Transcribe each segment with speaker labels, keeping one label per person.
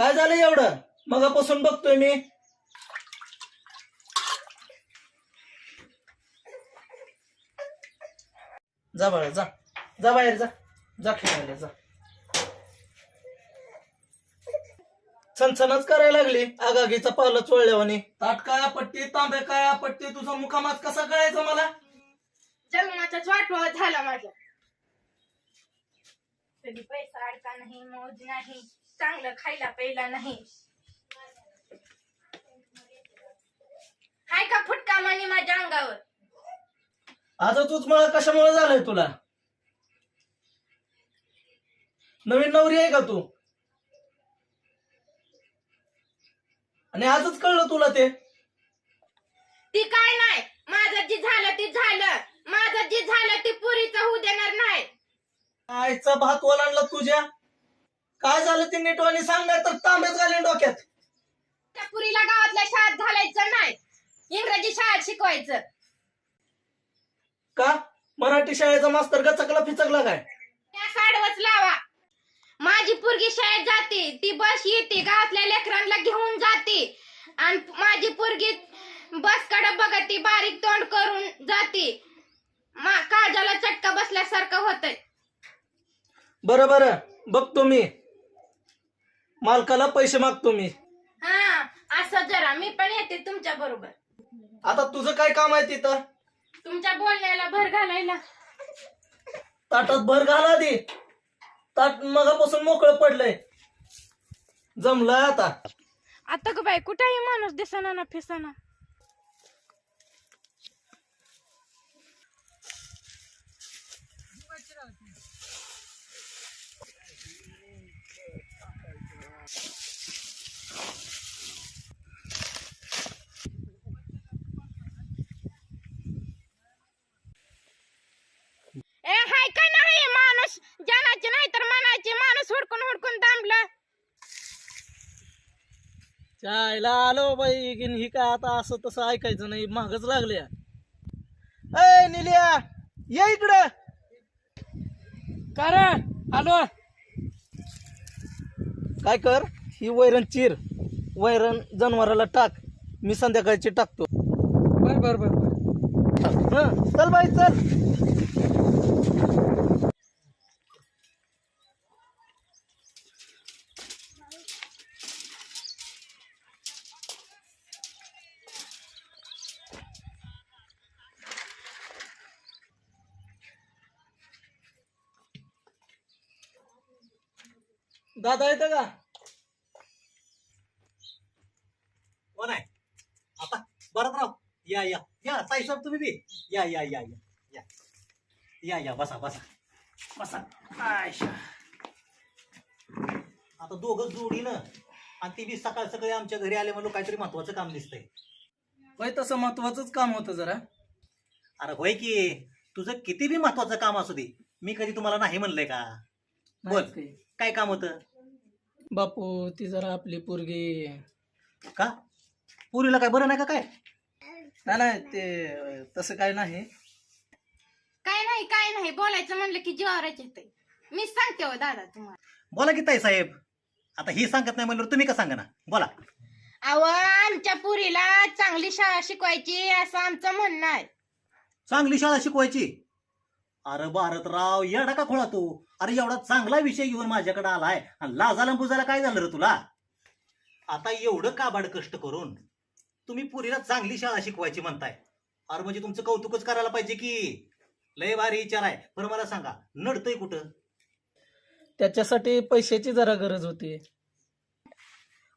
Speaker 1: काय झालं एवढं? मगापासून बघतोय मी. जा बाळा जा. जा बाहेर जा. जा खेळायला जा. छनछनच करायला लागली. आगागीचा पावलं चोळल्यावानी. ताट काय पट्टी तांबे काय पट्टी तुझा मुखामात कसा कळायचा मला?
Speaker 2: जन्माचाच वाटवा झाला माझा. कधी पैसा अडका नाही मौज नाही. चांगलं खायला प्यायला नाही. हाय का फुटका मानी माझ्या अंगावर?
Speaker 1: आता तूच मला कशामुळे झालंय तुला? नवीन नवरी आहे का तू? आणि आजच कळलं तुला ते?
Speaker 2: ती काय नाही? माझं जे झालं ते झालं. माझं जे झालं ते पुरीचं होऊ देणार नाही.
Speaker 1: आईचा भात ओलांडला तुझ्या? काय झालं ते नीटवाणी सांगणार तर तांब्याच घालीन डोक्यात.
Speaker 2: त्या पुरीला गावातल्या शाळेत घालायचं नाही. इंग्रजी शाळेत शिकवायचं.
Speaker 1: का? मराठी शाळेचा मास्तर गचकला फिचकला काय?
Speaker 2: त्या साडवच लावा. माझी पोरगी शाळेत जाते. ती बस येते. गावातल्या लेकरांना घेऊन जाते. आणि माझी पोरगी बसकडे बघत ती बारीक तोंड करून जाते. मा- काळजाला चटका बसल्यासारखं होतंय.
Speaker 1: बरं बरं. बघतो मी. मालकाला पैसे मागतो मी.
Speaker 2: हा असं जरा. मी पण येते तुमच्या बरोबर.
Speaker 1: आता तुझं काय काम आहे तिथं?
Speaker 2: तुमच्या बोलण्याला भर घालायला.
Speaker 1: ताटात भर घाला दे ताट मगापासून मोकळं पडलंय. जमलंय आता.
Speaker 2: आता ग बाई कुठेही माणूस दिसना ना फिसना? ए हाय का नाही? माणूस जनाचे नाही तर मनाचे माणूस हुडकून हुडकून दांबलं
Speaker 1: चायला आलो बाई की ही काय आता असं तसं ऐकायचं नाही महागच लागले अय निलिया ये इकडं.
Speaker 3: कारण आलो.
Speaker 1: काय कर ही वैरण चिर. वैरण जनावराला टाक. मी संध्याकाळची टाकतो.
Speaker 3: बर बर बर बर.
Speaker 1: हं, चल बाई चल. दादा येतं का?
Speaker 4: कोण आहे? आता बरं राव. या या. या ताई साहेब तुम्ही बी. या या या या. या. या या. बसा बसा. बसा. आयशा. आता दोघं जोडीनं आणि ती बी सकाळ सकाळी आमच्या घरी आले म्हणून काहीतरी महत्वाचं काम दिसतंय.
Speaker 1: होय तसं महत्वाचंच काम होतं जरा.
Speaker 4: अरे होय की. तुझं किती बी महत्वाचं काम असू दे. मी कधी तुम्हाला नाही म्हणलंय का? बोल.
Speaker 1: काही.
Speaker 4: काय काम होतं?
Speaker 1: बापू ती जरा आपली पोरगी
Speaker 4: का? पुरीला काय बरं नाही का काय?
Speaker 1: नाही नाही ते तसं काय नाही.
Speaker 2: काय नाही काय नाही. बोलायचं म्हणलं की जीवावरच येते मी सांगते हो दादा तुम्हाला.
Speaker 4: बोला की ताई साहेब. आता ही सांगत नाही म्हणल्यावर तुम्ही का सांगा ना? बोला.
Speaker 2: अव आमच्या पुरीला चांगली शाळा शिकवायची असं आमचं म्हणणं आहे.
Speaker 4: चांगली शाळा शिकवायची? अरे भारतराव येडा का खोळा तू? अरे एवढा चांगला विषय घेऊन माझ्याकडे आलाय. आणि लाजाला बुजाला काय झालं रे तुला? आता एवढं काबाड कष्ट करून तुम्ही पुरीला चांगली शाळा शिकवायची म्हणताय. अरे म्हणजे तुमचं कौतुकच करायला पाहिजे की? लय भारी विचार आहे. बरं मला सांगा नडतंय कुठं?
Speaker 1: त्याच्यासाठी पैशाची जरा गरज होती.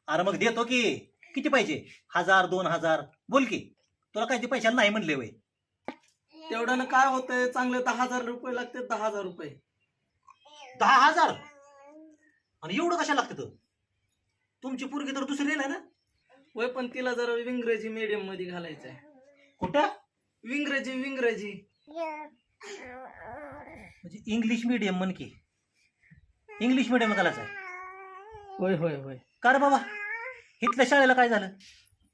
Speaker 4: अरे मग देतो की. किती पाहिजे? हजार दोन हजार. बोल की. तुला काय ते पैशाला नाही म्हणले वय.
Speaker 1: तेवढ्यानं काय होतंय? चांगले दहा हजार रुपये लागते दहा हजार रुपये.
Speaker 4: दहा हजार? आणि एवढं कशा लागतं तुमची पोरगी तर दुसरी आहे ना?
Speaker 1: होय पण तिला जरा विंग्रजी मीडियममध्ये घालायचं आहे
Speaker 4: कुठं?
Speaker 1: विंग्रजी विंग्रजी
Speaker 4: म्हणजे इंग्लिश मिडियम म्हण की. इंग्लिश मिडियम घालायचं आहे
Speaker 1: होय होय होय.
Speaker 4: का रे बाबा? इथल्या शाळेला काय झालं?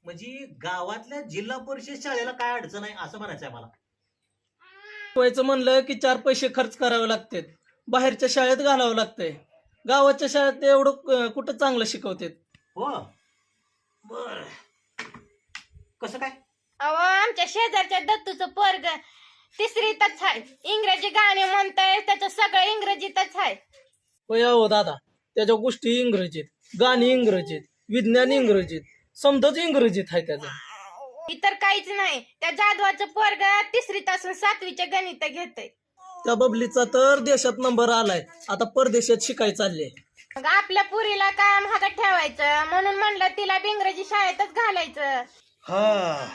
Speaker 4: म्हणजे गावातल्या जिल्हा परिषद शाळेला काय अडचण आहे असं म्हणायचं आहे मला.
Speaker 1: शिकवायचं म्हणलं की चार पैसे खर्च करावे लागतात. बाहेरच्या शाळेत घालावं लागतंय. गावाच्या शाळेत एवढं कुठं चांगलं शिकवतात?
Speaker 4: हो. बर. कसं काय?
Speaker 2: अहो आमच्या शेजारच्या दत्तूचं पोरग तिसरीतच आहे इंग्रजी गाणे म्हणताय त्याचं सगळं इंग्रजीतच आहे
Speaker 1: होय हो दादा. त्याच्या गोष्टी इंग्रजीत. गाणी इंग्रजीत. विज्ञान इंग्रजीत. समजच इंग्रजीत आहे त्याचं.
Speaker 2: इतर काहीच नाही. त्या जाधवाचं पोरग तिसरीत असून सातवीचे गणित घेतय.
Speaker 1: त्या बबलीचा तर देशात नंबर आलाय. आता परदेशात शिकाय चालले.
Speaker 2: मग आपल्या पुरीला काम हातात ठेवायचं? म्हणून म्हणलं तिला इंग्रजी शाळेतच घालायचं.
Speaker 4: हा.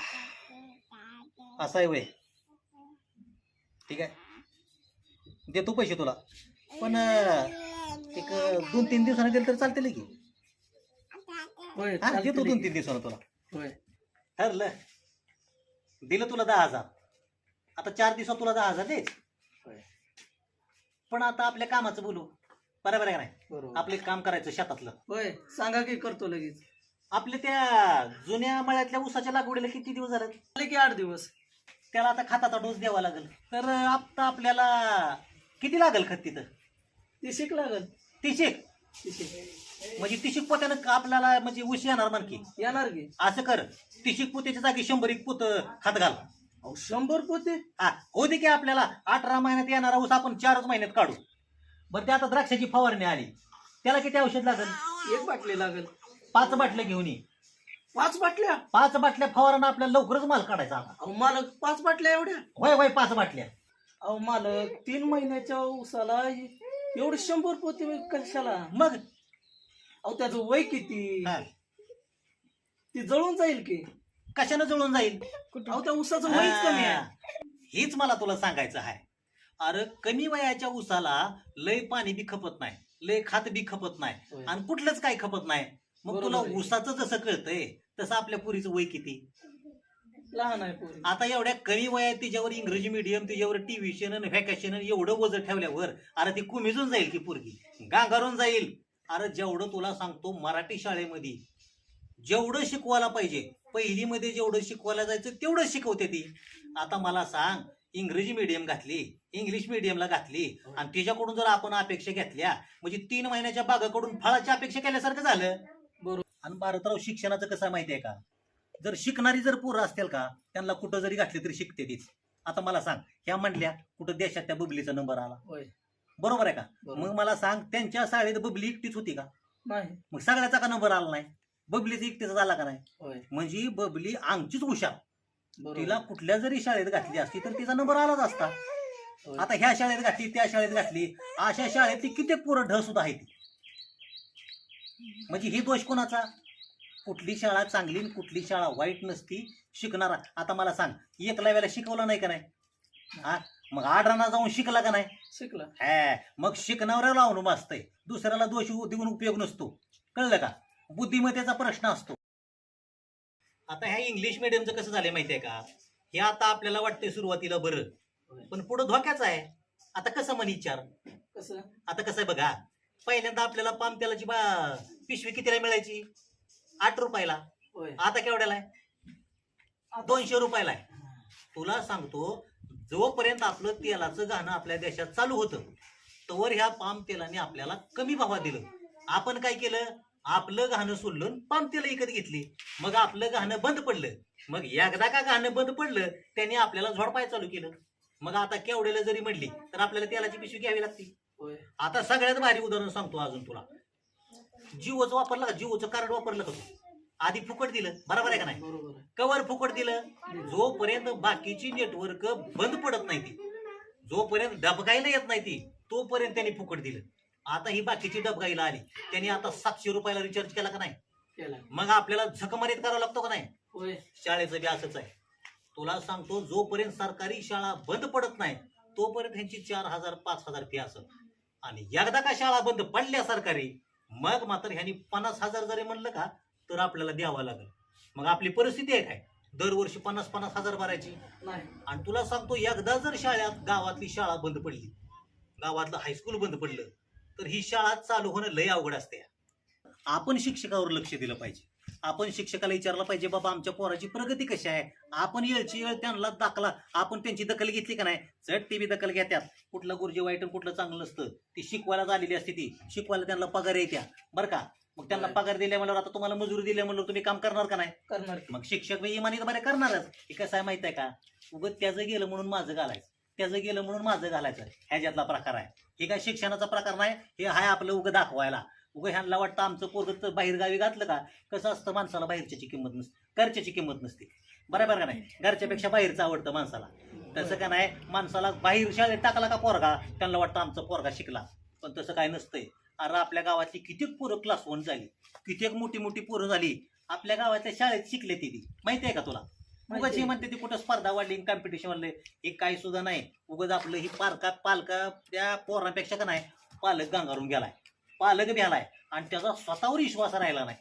Speaker 4: असं आहे वय. ठीक आहे. देतो पैसे तुला. पण अं, एक अं, दोन तीन दिवसांनी दिलं तर चालतील की.
Speaker 1: होय
Speaker 4: हा. देतो दोन तीन दिवसानं तुला.
Speaker 1: होय.
Speaker 4: ठरलं. दिलं तुला दहा हजार. आता चार दिवसात तुला दहा हजार देच. पण आता आपल्या कामाचं बोलू. बरोबर आहे का नाही?
Speaker 1: बरोबर.
Speaker 4: आपले काम करायचं शेतातलं.
Speaker 1: होय सांगा की करतो लगेच.
Speaker 4: आपल्या त्या जुन्या मळ्यातल्या ऊसाच्या लागवडीला किती दिवस झाले
Speaker 1: आले की आठ दिवस.
Speaker 4: त्याला आता खताचा डोस द्यावा लागेल. तर आता आपल्याला किती लागेल खत तिथं?
Speaker 1: ती शिक लागल.
Speaker 4: तिशेक
Speaker 1: ती शिक
Speaker 4: म्हणजे तिशीक पोत्यानं आपल्याला म्हणजे ऊस येणार म्हणकी
Speaker 1: येणार की.
Speaker 4: असं कर. तिशीक पोत्याच्या जागी शंभर एक पोत खत घाल.
Speaker 1: अहो, शंभर पोते?
Speaker 4: हा हो दे की आपल्याला. अठरा महिन्यात येणारा ऊस आपण चारच महिन्यात काढू. बरं ते आता द्राक्षाची फवारणी आली. त्याला किती औषध लागेल?
Speaker 1: एक बाटली लागल.
Speaker 4: पाच बाटल्या घेऊन ये.
Speaker 1: पाच बाटल्या?
Speaker 4: पाच बाटल्या फवारणं आपल्याला लवकरच माल काढायचा आता.
Speaker 1: अहो मालक पाच बाटल्या एवढ्या?
Speaker 4: होय होय पाच बाटल्या.
Speaker 1: अहो मालक तीन महिन्याच्या उसाला एवढे शंभर पोते कशाला?
Speaker 4: मग?
Speaker 1: अहो त्याचं वय किती?
Speaker 4: हा.
Speaker 1: ती जळून जाईल की?
Speaker 4: कशानं जुळून जाईल?
Speaker 1: अहो त्या उसाचं वयच कमी आहे.
Speaker 4: हा. हीच मला तुला सांगायचं आहे. अरे कमी वयाच्या ऊसाला लय पाणी बी खपत नाही लय खात बी खपत नाही. आणि कुठलंच काही खपत नाही. मग
Speaker 1: बरोबर
Speaker 4: तुला
Speaker 1: आहे.
Speaker 4: ऊसाचं जसं कळतंय तसं आपल्या पुरीचं वय किती?
Speaker 1: लहान आहे पोरी.
Speaker 4: आता एवढ्या कमी वयात तिच्यावर इंग्रजी मिडियम तिच्यावर टीव्ही आणि व्हॅकेशन एवढं वजन ठेवल्यावर अरे ती कुमिजून जाईल की पोरगी? गांगारून जाईल. अरे जेवढं तुला सांगतो मराठी शाळेमध्ये जेवढं शिकवायला पाहिजे पहिलीमध्ये जेवढं शिकवायला जायचं तेवढं शिकवते ती. आता मला सांग इंग्रजी मिडियम घातली इंग्लिश मिडियमला घातली आणि तिच्याकडून जर आपण अपेक्षा घेतल्या म्हणजे तीन महिन्याच्या बागाकडून फळाची अपेक्षा केल्यासारखं झालं.
Speaker 1: बरोबर.
Speaker 4: आणि भारतराव शिक्षणाचं कसं माहिती आहे का? जर शिकणारी जर पोरं असतील का त्यांना कुठं जरी घातली तरी शिकते तीच. आता मला सांग ह्या म्हणल्या कुठं देशात त्या बबलीचा नंबर आला? बरोबर आहे का?
Speaker 1: बरोबर.
Speaker 4: मग मला सांग त्यांच्या शाळेत बबली एकटीच होती का?
Speaker 1: नाही.
Speaker 4: मग सगळ्याचा का नंबर आला नाही? बबलीचा एकटीचा झाला का नाही?
Speaker 1: होय.
Speaker 4: म्हणजे बबली आमचीच हुशार.
Speaker 1: बरोबर.
Speaker 4: तिला कुठल्या जरी शाळेत घातली असती तर तिचा नंबर आलाच असता.
Speaker 1: होय.
Speaker 4: आता ह्या शाळेत घातली त्या शाळेत घातली अशा शाळेतली कित्येक पोरं ढ सुद्धा आहेत. म्हणजे ही दोष कोणाचा? कुठली शाळा चांगली आणि कुठली शाळा वाईट नसती शिकणारा. आता मला सांग एकला वेळेला शिकवलं नाही का नाही? हा? मग आडराना जाऊन शिकला का नाही?
Speaker 1: शिकला.
Speaker 4: हा मग शिकणाऱ्या लावून वाचतंय दुसऱ्याला दोष देऊन उपयोग नसतो. कळलं का? बुद्धिमत्तेचा प्रश्न असतो. आता ह्या इंग्लिश मिडियमचं कसं झालंय माहितीये का? हे आता आपल्याला वाटतंय सुरुवातीला बरं. पण पुढं धोक्याचं आहे. आता कसं म्हण विचार?
Speaker 1: कसं?
Speaker 4: आता कसं आहे बघा. पहिल्यांदा आपल्याला पाम तेलाची बा पिशवी कितीला मिळायची? आठ रुपयाला.
Speaker 1: होय.
Speaker 4: आता केवढ्याला आहे? दोनशे रुपयाला आहे. तुला सांगतो जोपर्यंत आपलं तेलाचं गाणं आपल्या देशात चालू होतं तोवर ह्या पाम तेलाने आपल्याला कमी भावात दिलं. आपण काय केलं? आपलं गाणं सोडलं पाम तेल विकत घेतली. मग आपलं गाणं बंद पडलं. मग एकदा का गाणं बंद पडलं त्याने आपल्याला झोडपाय चालू केलं. मग आता केवढ्याला जरी म्हणली तर आपल्याला तेलाची पिशवी घ्यावी लागते. आता सगळ्यात भारी उदाहरण सांगतो अजून तुला. जिओचं वापरलं का? जिओचं कार्ड वापरलं का तू? आधी फुकट दिलं. बरोबर आहे का नाही?
Speaker 1: बरोबर आहे.
Speaker 4: कवर फुकट दिलं. जोपर्यंत बाकीची नेटवर्क बंद पडत नाही ती जोपर्यंत डबगायला येत नाही ती तोपर्यंत त्यांनी फुकट दिलं. आता ही बाकीची डबगाईला आली. त्यांनी आता सातशे रुपयाला रिचार्ज केला का नाही?
Speaker 1: केला.
Speaker 4: मग आपल्याला झकमारीत करावं लागतो का नाही?
Speaker 1: होय.
Speaker 4: शाळेचं बी असंच आहे. तुला सांगतो जोपर्यंत सरकारी शाळा बंद पडत नाही तोपर्यंत ह्यांची चार हजार पाच हजार फी असत आणि एकदा का शाळा बंद पडल्या सरकारी मग मात्र ह्यांनी पन्नास हजार जरी म्हणलं का तर आपल्याला द्यावं लागेल. मग आपली परिस्थिती आहे काय? दरवर्षी पन्नास पन्नास हजार भरायची.
Speaker 1: नाही.
Speaker 4: आणि तुला सांगतो एकदा जर शाळेत गावातली शाळा बंद पडली गावातलं हायस्कूल बंद पडलं तर ही शाळा चालू होणं लय अवघड असते. आपण शिक्षकावर लक्ष दिलं पाहिजे. आपण शिक्षकाला विचारलं पाहिजे बाबा आमच्या पोराची प्रगती कशी आहे? आपण येळची येळ त्यांना दाखला आपण त्यांची दखल घेतली का नाही? चट ती बी दखल घेत्यात. कुठलं गुरुजी वाईट कुठलं चांगलं नसतं. ती शिकवायला झालेली असते ती. शिकवायला त्यांना पगार येत्या बरं का? मग त्यांना पगार दिल्या म्हणल्यावर आता तुम्हाला मजुरी दिल्या म्हणल्यावर तुम्ही काम करणार का नाही?
Speaker 1: करणार की.
Speaker 4: मग शिक्षक बी इमानी बरे करणारच. हे कसं आहे माहीत आहे का? उगत त्याचं गेलं म्हणून माझं घालायचं. त्याचं गेलं म्हणून माझं घालायचं. ह्याच्यातला प्रकार आहे. हे काय शिक्षणाचा प्रकार नाही हे हाय आपलं उगं दाखवायला. उगं ह्यांना वाटतं आमचं पोरग तर बाहेर गावी घातलं का? कसं असतं माणसाला बाहेरच्याची किंमत नसते घरच्याची किंमत नसते. बरोबर का नाही? घरच्यापेक्षा बाहेरचं आवडतं माणसाला. तसं का नाही? माणसाला बाहेर शाळेत टाकला का पोरगा? त्यांना वाटतं आमचा पोरगा शिकला. पण तसं काय नसतंय. अरे आपल्या गावातली कित्येक पोरं क्लास वन झाली? कित्येक मोठी मोठी पोरं झाली? आपल्या गावातल्या शाळेत शिकले ती ती माहिती आहे का तुला? उगाच हे. म्हणते ती कुठं स्पर्धा वाढली कॉम्पिटिशन वाढले हे काही सुद्धा नाही. उगाच आपलं ही पालका पालका त्या पोरांपेक्षा का नाही पालक गांगारून गेलाय. पालक बी आलाय. आणि त्याचा स्वतःवर विश्वास राहिला नाही.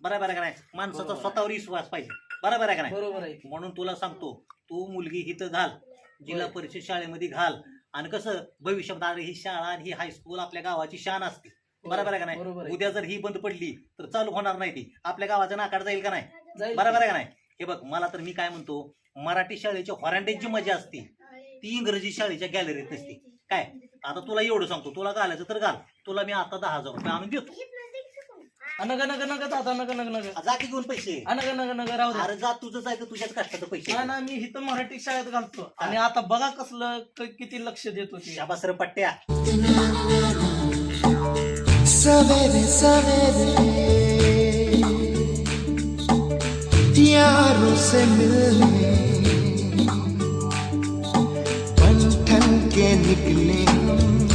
Speaker 4: बरोबर आहे का नाही? माणसाचा. स्वतःवर विश्वास पाहिजे. बरोबर आहे का नाही?
Speaker 1: बरोबर आहे की.
Speaker 4: म्हणून तुला सांगतो तू मुलगी इथं घाल. जिल्हा. परिषद शाळेमध्ये घाल. आणि कसं भविष्यात अरे ही शाळा आणि ही हायस्कूल आपल्या गावाची शान असते. बरोबर आहे का
Speaker 1: बरोबर
Speaker 4: नाही
Speaker 1: आहे.
Speaker 4: उद्या जर ही बंद पडली तर चालू होणार नाही ती. आपल्या गावाच्या नाकाड जाईल का नाही?
Speaker 1: जाईल
Speaker 4: बरोबर. आहे का नाही? हे बघ मला तर मी काय म्हणतो मराठी शाळेच्या व्हरांड्याची जी मजा असते ती इंग्रजी शाळेच्या गॅलरीत नसते. काय? आता तुला एवढं सांगतो तुला घालायचं तर घाल. तुला मी आता दहा हजार रुपये आणून देतो.
Speaker 1: अनग नग नग दादा नग नग नग.
Speaker 4: जा की घेऊन पैसे.
Speaker 1: अनग नग नग राहू दे
Speaker 4: अरे जा तुझंच आहे तर तुझ्याच कष्टाचं पैसे.
Speaker 1: ना ना मी इथं मराठी शाळेत घालतो. आणि आता बघा कसलं क- किती लक्ष देतो ते
Speaker 4: शाबासर पट्ट्या.
Speaker 5: सवेरे सवेरे यारों से मिलने बन ठन के निकले। हम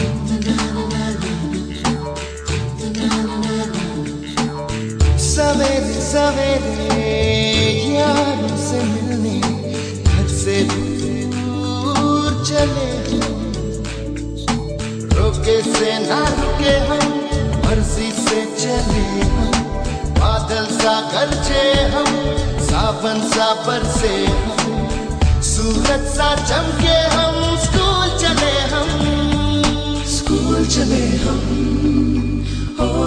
Speaker 5: सवेरे सवेरे यारों से मिलने घर से दूर चले हम रोके से ना रुके हम मर्ज़ी से चले हम बादल सा गरजे हम सावन सा बरसे हम सूरज सा चमके हम स्कूल चले हम स्कूल चले हम इसके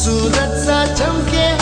Speaker 5: सूरज सा चमके हम